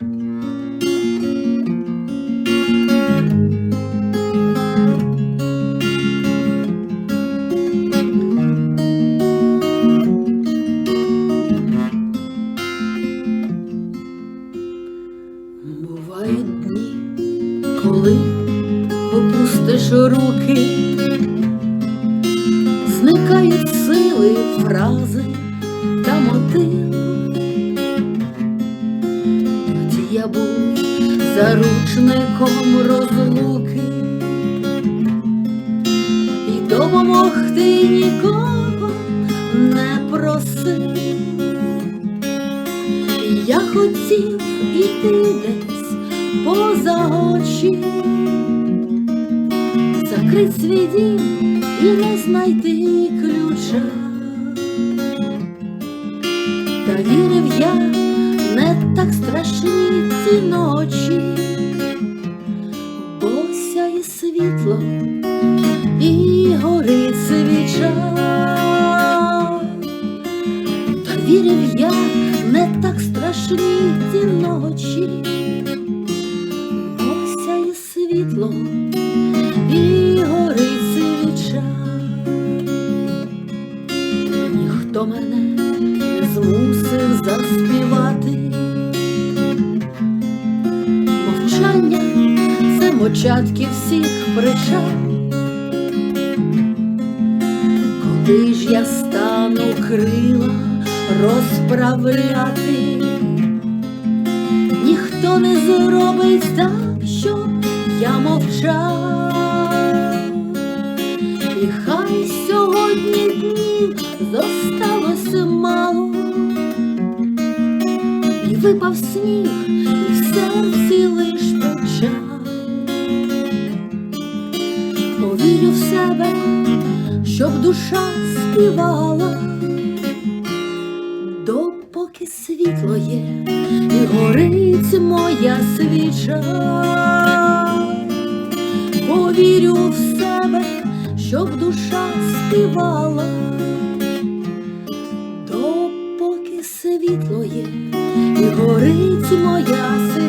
Бувають дні, коли опустиш руки, заручником розлуки і допомогти нікого не просив. Я хотів іти десь поза очі, закрить свій дім і не знайти ключа. Та вірив я, не так страшні Та вірив я, не так страшні ці ночі, бо сяє світло і горить свіча. Ніхто мене не змусив заспівати. Мовчання це мочатки всіх причал. Коли ж я стану крила розправляти, ніхто не зробить так, щоб я мовчав. І хай сьогодні днів зосталось мало, і випав сніг, і в серці лиш печаль. Повірю в себе, щоб душа співала, світло є, і горить моя свіча. Повірю в себе, щоб душа співала, допоки світло є, і горить моя свіча.